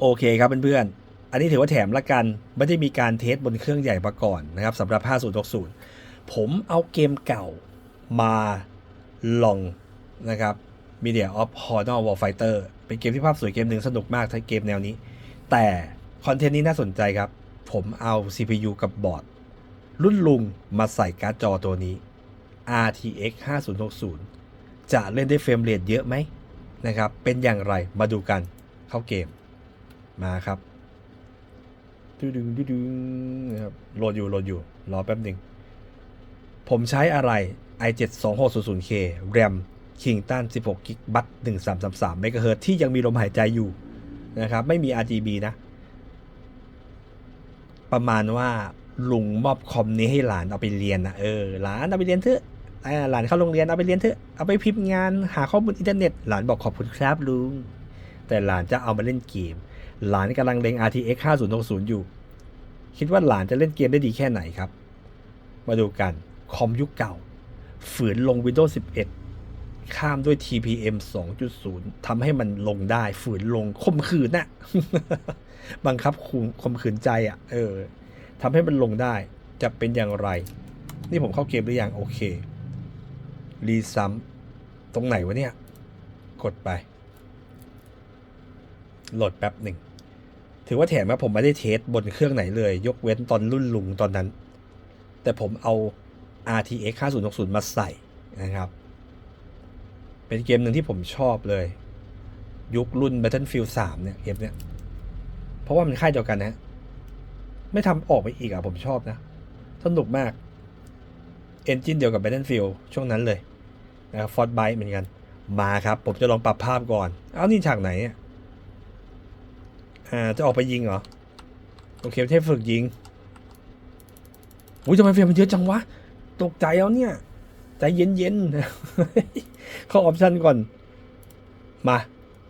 โอเคครับเพื่อนๆ อันนี้ถือว่าแถมละกัน ไม่ได้มีการเทสบนเครื่องใหญ่มาก่อนนะครับสำหรับ 5060 ผมเอาเกมเก่ามาลองนะครับ Media of Honor Warfighter เป็นเกมที่ภาพสวยเกมหนึ่งสนุกมากถ้าเกมแนวนี้ แต่คอนเทนต์นี้น่าสนใจครับ ผมเอา CPU กับบอร์ด รุ่นลุงมาใส่การ์ดจอตัวนี้ RTX 5060 จะเล่นได้เฟรมเรทเยอะไหมนะครับ เป็นอย่างไรมาดูกันเข้าเกม มาครับดึงดึงดึงดึงนะครับโหลดอยู่โหลดอยู่ รอแป๊บหนึ่ง ผมใช้อะไร i7 2600K RAM Kingston 16 g b บัต1333 MHz ที่ยังมีลมหายใจอยู่นะครับ ไม่มี RGB นะ ประมาณว่าลุงมอบคอมนี้ให้หลานเอาไปเรียนนะเออหลานเอาไปเรียนเถอะอ่าหลานเข้าโรงเรียนเอาไปเรียนเถอะเอาไปพิมพ์งานหาข้อมูลอินเทอร์เน็ต หลานบอกขอบคุณครับลุง แต่หลานจะเอามาเล่นเกม หลานกำลังเล็ง RTX 5060 อยู่ คิดว่าหลานจะเล่นเกมได้ดีแค่ไหนครับ มาดูกัน คอมยุคเก่า ฝืนลง Windows 11 ข้ามด้วย TPM 2.0 ทำให้มันลงได้ ฝืนลงข่มขืนน่ะบังคับคุมข่มขืนใจอะ เออทำให้มันลงได้ จะเป็นอย่างไร นี่ผมเข้าเกมหรือยังโอเค รีซัมตรงไหนวะเนี่ย กดไป โหลดแป๊บหนึ่ง ถือว่าแถมว่าผมไม่ได้เทสบนเครื่องไหนเลย ยกเว้นตอนรุ่นลุงตอนนั้น แต่ผมเอา RTX 5060 มาใส่นะครับ เป็นเกมหนึ่งที่ผมชอบเลย ยุครุ่น Battlefield 3 เนี่ยเกมเนี้ย เพราะว่ามันค่ายเดียวกันนะ ไม่ทำออกไปอีกอะผมชอบนะ สนุกมากเอนจินเดียวกับ Battlefield ช่วงนั้นเลยนะครับฟอร์ดไบเหมือนกัน มาครับ ผมจะลองปรับภาพก่อน เอานี่ฉากไหนอะ อ่าจะออกไปยิงเหรอโอเคไม่ใช่ฝึกยิงอุ้ยทำไมเฟรมมันเยอะจังวะตกใจแล้วเนี่ยใจเย็นๆเข้าออปชันก่อน มา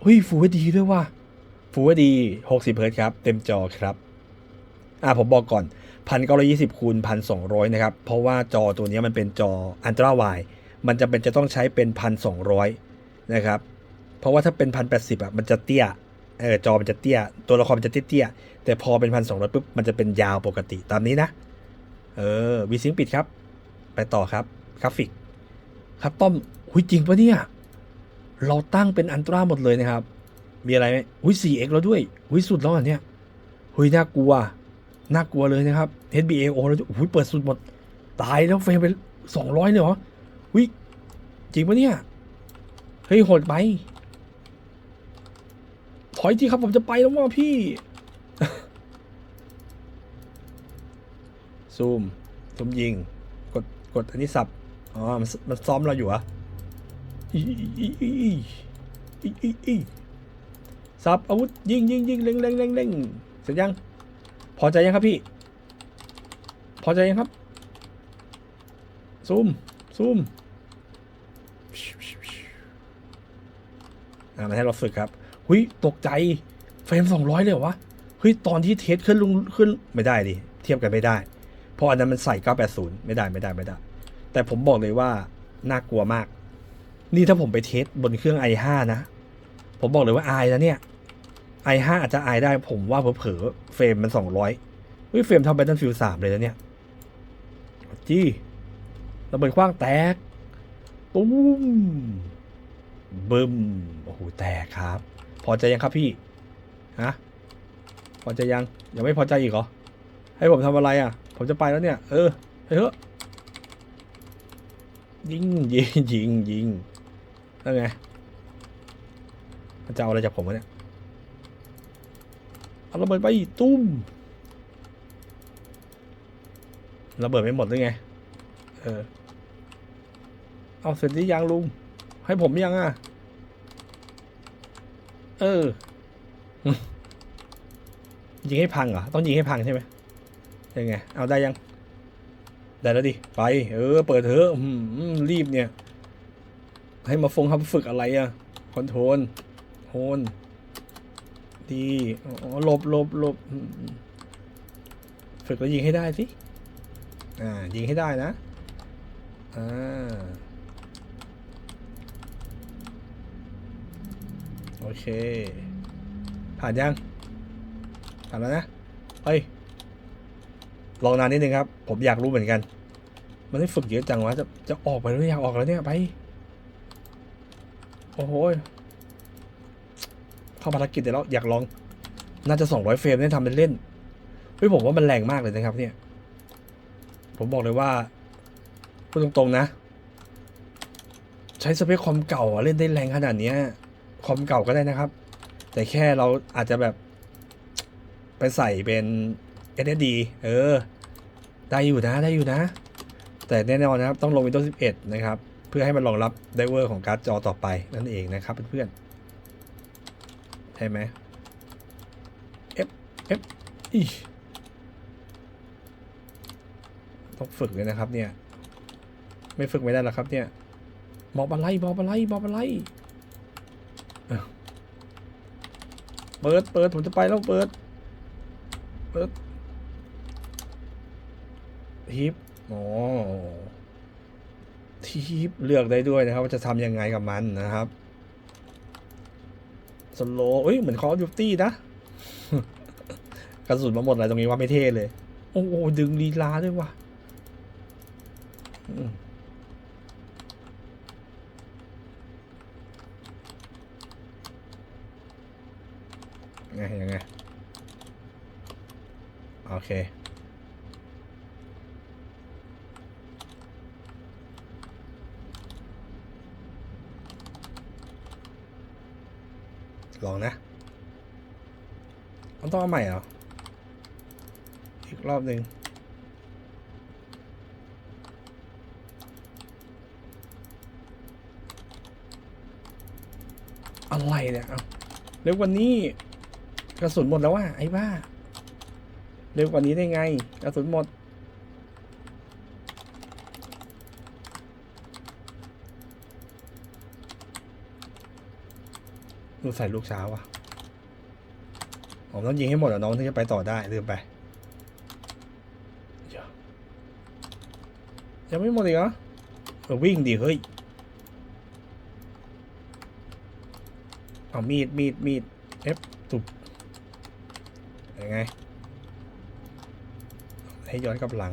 เฮ้ยฟูดีด้วยว่ะฟูดี60เฮิร์ตซ์ครับ เต็มจอครับอ่าผมบอกก่อนพันเก้าร้อยี่สิบคูณพันสองร้อยนะครับ เพราะว่าจอตัวนี้มันเป็นจออันตราไวมันจะเป็นจะต้องใช้เป็นพันสองร้อยนะครับ เพราะว่าถ้าเป็นพันแปดสิบอะมันจะเตี้ย เออจอมันจะเตี้ย ตัวละครมันจะเตี้ยแต่พอเป็นพันสองร้อยปุ๊บมันจะเป็นยาวปกติตามนี้นะ เออวีซิงปิดครับ ไปต่อครับกราฟิกครับต้อมหุยจริงปะเนี่ย เราตั้งเป็นอันตราหมดเลยนะครับ มีอะไรไหมหุย 4x แล้วด้วยหุยสุดแล้วอะเนี่ยหุยน่ากลัว น่ากลัวเลยนะครับ HBO แล้วด้วยหุยเปิดสุดหมด ตายแล้วเฟรมไปสองร้อยเลยเหรอหุยจริงปะเนี่ย เฮ้ยโหดไป อยทีครับผมจะไปแล้วว่าพี่ ซูมซูมยิง กด กดอันนี้สับ อ๋อ มันมันซ้อมเราอยู่เหรอะอีอีอีอีอีอีอีสับอาวุธยิงยิงยิงเล็งเล็งเล็งเล็งเสร็จยัง พอใจยังครับพี่ พอใจยังครับ ซูม ซูมอ่ามาให้เราฝึกครับ หุยตกใจเฟรมสองร้อยเลยเหรอวะเฮ้ยตอนที่เทสขึ้นลงขึ้นไม่ได้ดิเทียบกันไม่ได้ เพราะอันนั้นมันใส่ 980 ไม่ได้ไม่ได้ไม่ได้ แต่ผมบอกเลยว่าน่ากลัวมาก นี่ถ้าผมไปเทสบนเครื่อง i5 นะ ผมบอกเลยว่าอายนะเนี่ย i5 อาจจะอายได้ผมว่าเผลอเฟรมมัน 200เฮ้ยเฟรมท่า Battlefield 3 เลยนะเนี่ยจี้ระเบิดขว้างแตกตุ้มบึมโอ้โหแตกครับ พอใจยังครับพี่ ฮะ พอใจยัง ยังไม่พอใจอีกเหรอ ให้ผมทำอะไรอะ ผมจะไปแล้วเนี่ย เออไปเถอะยิงยิงยิงยิงนั่นไง มันจะเอาอะไรจากผมวะเนี่ย เอาระเบิดไปตุ้มระเบิดไม่หมดหรือไง เออ เอาเสร็จหรือยังลุง ให้ผมยังอะ เออ ยิงให้พังเหรอ ต้องยิงให้พังใช่ไหมยังไง เอาได้ยัง ได้แล้วดิ ไป เออ เปิดเถอะรีบเนี่ย ให้มาฟงครับฝึกอะไรอะคอนโทรลโฮนดีอ๋อลบลบลบฝึกแล้วยิงให้ได้สิ อ่า ยิงให้ได้นะ อ่า โอเค ผ่านยังขับแล้วนะเฮ้ยลองนานนิดนึงครับ ผมอยากรู้เหมือนกัน มันได้ฝึกเยอะจังวะ จะจะออกไปหรืออยากออกแล้วเนี่ยไป โอ้โหเข้าภารกิจเดี๋ยวแล้ว อยากลอง น่าจะสองร้อยเฟรมเนี่ยทำเป็นเล่นเฮ้ยผมว่ามันแรงมากเลยนะครับ เนี่ย ผมบอกเลยว่าพูดตรงๆนะ ใช้สเปคคอมเก่าเล่นได้แรงขนาดเนี้ย คอมเก่าก็ได้นะครับ แต่แค่เราอาจจะแบบ ไปใส่เป็น SSD เออ ได้อยู่นะได้อยู่นะ แต่แน่นอนนะครับ ต้องลง Windows 11 นะครับ เพื่อให้มันรองรับไดเวอร์ของการ์ดจอต่อไปนั่นเองนะครับเพื่อนๆใช่ไหม F F อีต้องฝึกเลยนะครับเนี่ย ไม่ฝึกไม่ได้หรอกครับเนี่ยบอบอะไรบอบอะไรบอบอะไรเอ้า เปิด เปิด ผมจะไปแล้วเปิด เปิดทิปอ๋อทิปเลือกได้ด้วยนะครับ ว่าจะทำยังไงกับมันนะครับ สโลเอ้ย เหมือนคอร์ดิวตี้นะ กระสุนมาหมดอะไรตรงนี้ว่าไม่เท่เลย โอ้โหดึงลีลาด้วยว่ะ ไงยังไงโอเคลองนะมันต้องเอาใหม่เหรอ อีกรอบหนึ่งอะไรเนี่ยเอาเร็วกว่านี้ กระสุนหมดแล้วว่ะไอ้บ้า เร็วกว่านี้ได้ไง กระสุนหมด ดูใส่ลูกช้าว่ะ ผมต้องยิงให้หมดอะน้องถึงจะไปต่อได้ลืมไปเดี๋ยวยังไม่หมดอีกเหรอเออวิ่งดิเฮ้ยเอามีดมีดมีดเอฟตุบ ยังไง ให้ย้อนกลับหลัง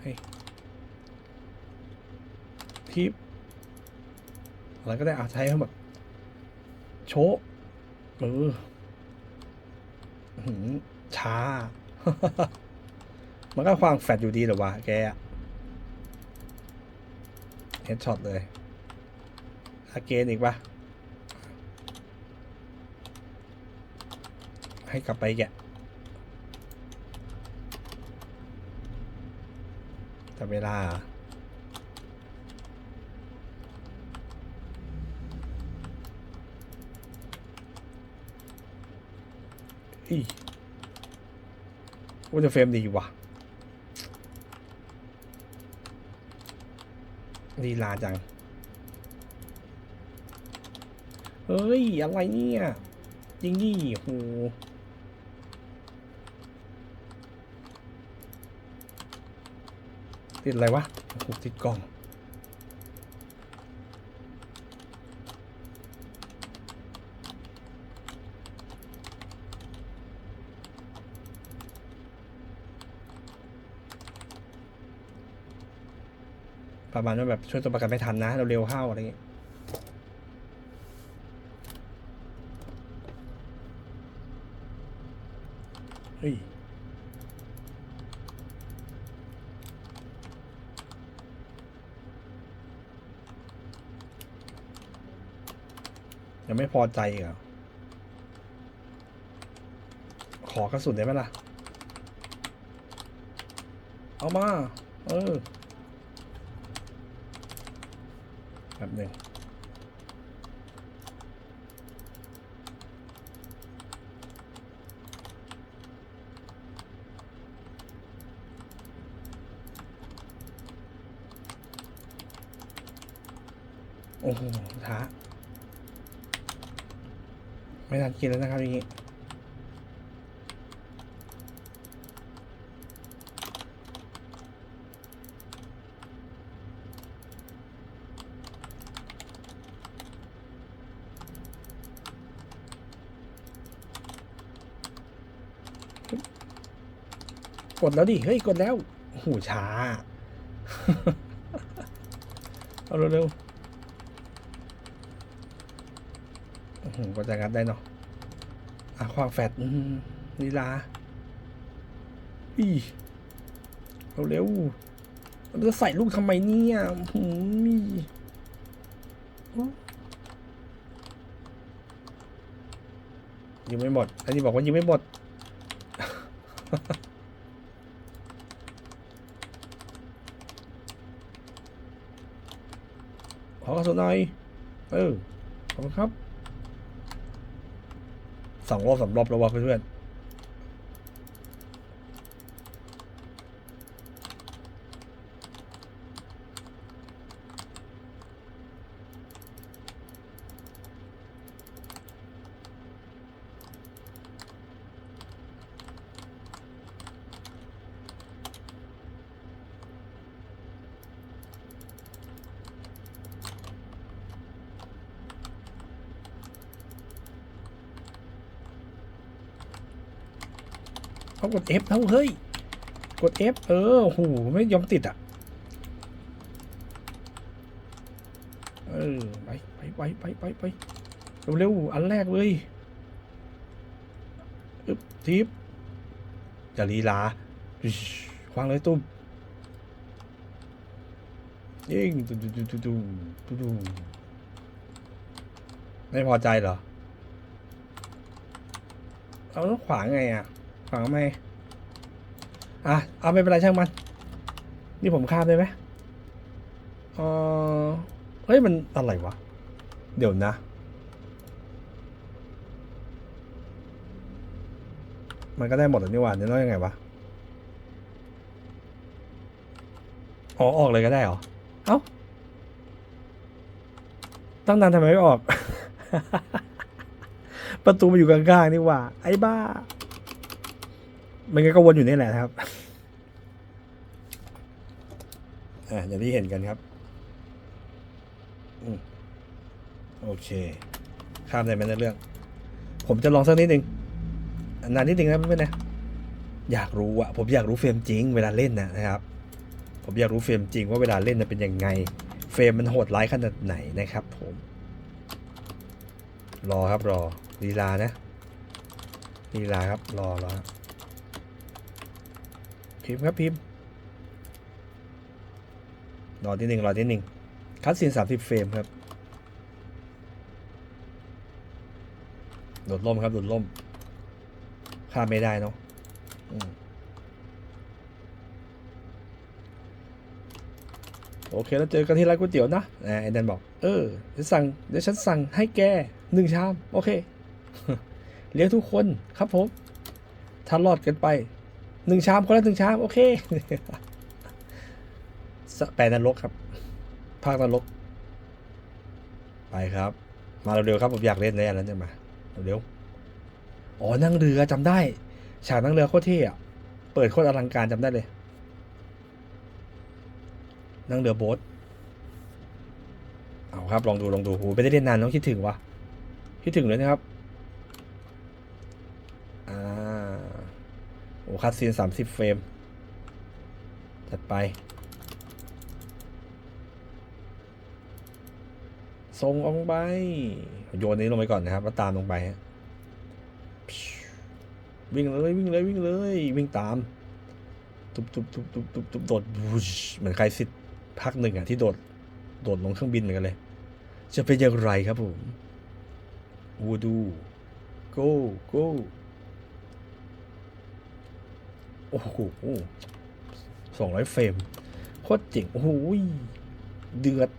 เฮ้ทิปอะไรก็ได้อาใช้ให้หมดโชะเออช้า มันก็ความแฟดอยู่ดีหรอวะแกเฮดช็อตเลยอาเกนอีกปะ ให้กลับไปแกะแต่เวลาอีว่าจะเฟรมดีว่ะดีลาจัง เฮ้ย อะไรเนี่ยยิงดิโห ติดอะไรวะถูกติดกล่อง ประมาณว่าแบบช่วยตัวประกันไม่ทันนะ เร็วๆเข้าอะไรอย่างเงี้ย ยังไม่พอใจอีกเหรอขอกระสุนได้ไหมล่ะ เอามา เออแบบหนึ่งโอ้โหช้า ไม่ทันกินแล้วนะครับอย่างนี้กดแล้วดิ เฮ้ย กดแล้ว หูช้า เอาเร็วๆ โอ้โหก็จะงัดได้เนาะอะควางแฟดลีลาอีเอาเร็วมันจะใส่ลูกทำไมเนี่ยหืมียิงไม่หมด อันนี้บอกว่ายิงไม่หมด ขอกระสุนหน่อย เออ ขอบคุณครับ สองรอบสามรอบแล้ววะเพื่อนๆ เขากด F เท่าเฮ้ย กด F เออโอ้โหไม่ยอมติดอะ เออ ไปไปไปไปไปไปเร็วๆอันแรกเลยอึ๊บทิปอย่าลีลาควางเลยตุ้มยิงตุ้มตุ้มตุ้มตุ้มตุ้มตุ้มไม่พอใจเหรอ เอาแล้วขวางไงอะ ขวางทำไมอะ เอาไม่เป็นไรช่างมัน นี่ผมข้ามได้ไหมเออเฮ้ย มันอะไรวะ เดี๋ยวนะ มันก็ได้หมดแล้วนี่หว่าเนี่ยน้อยยังไงวะ อ๋อ ออกเลยก็ได้เหรอ เอ้า ตั้งนานทำไมไม่ออก ประตูมาอยู่กลางๆนี่หว่า ไอ้บ้า มันก็วนอยู่นี่แหละครับ อะอย่างที่เห็นกันครับอโอเค ข้ามได้ไหมในเรื่อง ผมจะลองสักนิดหนึ่งนานนิดหนึ่งนะเพื่อนๆนะ อยากรู้อะผมอยากรู้เฟรมจริง เวลาเล่นนะนะครับ ผมอยากรู้เฟรมจริงว่าเวลาเล่นนะเป็นยังไง เฟรมมันโหดร้ายขนาดไหนนะครับ ผม รอครับรอลีลานะลีลาครับรอรอครับ พิมพ์ครับพิมพ์รอที่หนึ่งรอที่หนึ่งคัดซีนสามสิบเฟรมครับโดดล่มครับโดดล่มข้ามไม่ได้เนาะโอเคแล้วเจอกันที่ร้านก๋วยเตี๋ยวนะไอ้นันบอก เออเดี๋ยวสั่งเดี๋ยวฉันสั่งให้แกหนึ่งชาม โอเค เลี้ยงทุกคนครับผมถ้ารอดกันไป หนึ่งชามคนละหนึ่งชาม โอเคสแปลนรกครับ ภาคนรก ไปครับ มาเร็วๆครับ ผมอยากเล่นในอันนั้นจะมาเร็วๆอ๋อ นั่งเรือจำได้ ฉากนั่งเรือโคตรเท่อะเปิดโคตรอลังการจำได้เลย นั่งเรือโบ๊ทเอาครับ ลองดูลองดูโหไม่ได้เล่นนานต้องคิดถึงวะคิดถึงเลยนะครับ คัดซีนสามสิบเฟรม จัดไป ส่งออกไป โยนนี้ลงไปก่อนนะครับ แล้วตามลงไปฮะวิ่งเลย วิ่งเลย วิ่งเลย วิ่งตาม ตุบตุบตุบตุบตุบตุบโดดเหมือนใครสิทธิ์ภาคหนึ่งอะ ที่โดด โดดลงเครื่องบินเหมือนกันเลย จะเป็นอย่างไรครับผมวูดู go go โอ้โหสองร้อยเฟรม โคตรเจ๋ง โอ้โหยเดือด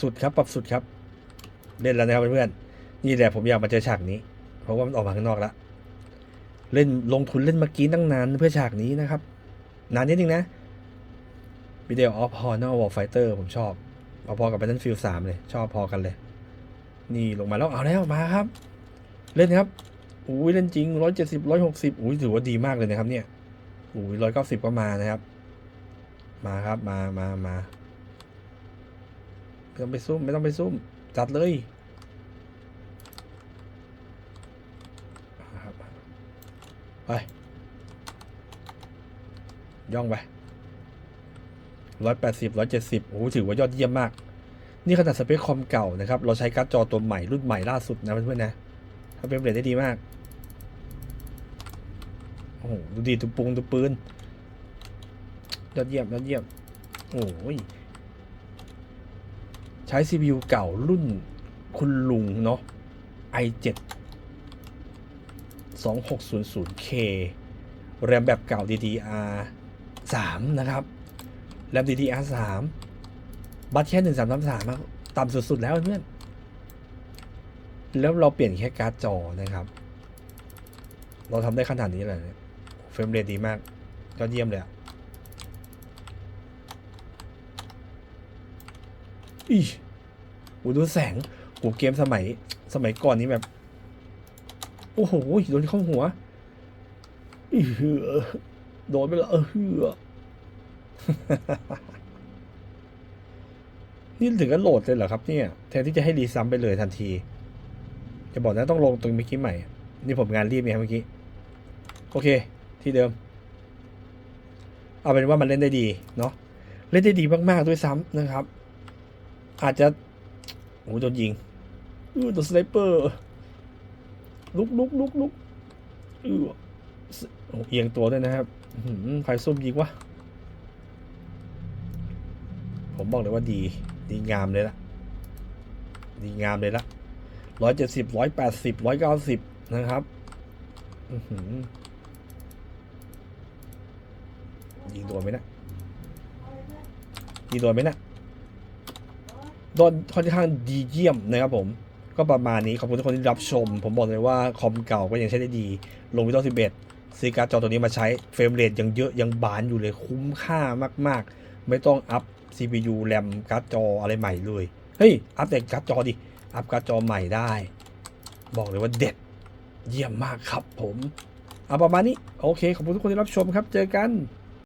สุดครับปรับสุดครับ เล่นแล้วนะครับเพื่อนๆนี่แหละผมอยากมาเจอฉากนี้ เพราะว่ามันออกมาข้างนอกแล้วเล่นลงทุนเล่นเมื่อกี้ตั้งนานเพื่อฉากนี้นะครับ นานนิดนึงนะวิดีโอออฟฮอนอวอลไฟเตอร์ผมชอบพอๆกับ Battlefield 3เลย ชอบพอกันเลย นี่ลงมาแล้วเอาแล้วมาครับ เล่นครับ อุ้ยเล่นจริงร้อยเจ็ดสิบร้อยหกสิบอุ้ยถือว่าดีมากเลยนะครับ เนี่ยอุ้ยร้อยเก้าสิบก็มานะครับ มาครับมามามาไม่ต้องไปซุ่มไม่ต้องไปซุ่ม จัดเลยครับไปย่องไปร้อยแปดสิบร้อยเจ็ดสิบโอ้โหถือว่ายอดเยี่ยมมาก นี่ขนาดสเปคคอมเก่านะครับ เราใช้การ์ดจอตัวใหม่รุ่นใหม่ล่าสุดนะเพื่อนๆนะทำเป็นเรทได้ดีมาก โอ้โห ดูดีตัวปุงตัวปืน ยอดเยี่ยม ยอดเยี่ยม โอ้ย ใช้ CPU เก่ารุ่นคุณลุงเนาะ i7 2600K แรมแบบเก่า DDR 3 นะครับ แรม DDR 3 บัตรแค่1333อะต่ำสุด ๆ แล้วเพื่อน แล้วเราเปลี่ยนแค่การ์ดจอนะครับ เราทำได้ขนาดนี้เลย เฟรมเรทดีมากยอดเยี่ยมเลยอะอีโหดูแสงโหเกมสมัย สมัยก่อนนี้แบบ โอ้โห โดนเข้าหัวอีเหือโดนไปและเออเหือนี่ถึงก็โหลดเลยเหรอครับเนี่ย แทนที่จะให้รีซัมไปเลยทันที จะบอกนะต้องลงตรงเมื่อกี้ใหม่ นี่ผมงานรีบไงเมื่อกี้ โอเค ที่เดิม เอาเป็นว่ามันเล่นได้ดีเนาะเล่นได้ดีมากๆด้วยซ้ำนะครับ อาจจะโอ้โดนยิงอือโดนสไนเปอร์ลุกลุกลุกลุกอืออเอียงตัวด้วยนะครับใครซุ่มยิงวะผมบอกเลยว่าดี ดีงามเลยละดีงามเลยละร้อยเจ็ดสิบร้อยแปดสิบร้อยเก้าสิบนะครับ อือหือ ยิงโดนไหมนะยิงโดนไหมนะโดนค่อนข้างดีเยี่ยมนะครับผมก็ประมาณนี้ขอบคุณทุกคนที่รับชม ผมบอกเลยว่าคอมเก่าก็ยังใช้ได้ดี ลงวิดีโอ11ซื้อการ์ดจอตัวนี้มาใช้เฟรมเรทยังเยอะยังบานอยู่เลยคุ้มค่ามาก ๆ ไม่ต้องอัพ CPU แรมการ์ดจออะไรใหม่เลยเฮ้ยอัพแต่การ์ดจอดิอัพการ์ดจอใหม่ได้ บอกเลยว่าเด็ดเยี่ยมมากครับผมเอาประมาณนี้ โอเค ขอบคุณทุกคนที่รับชมครับ เจอกัน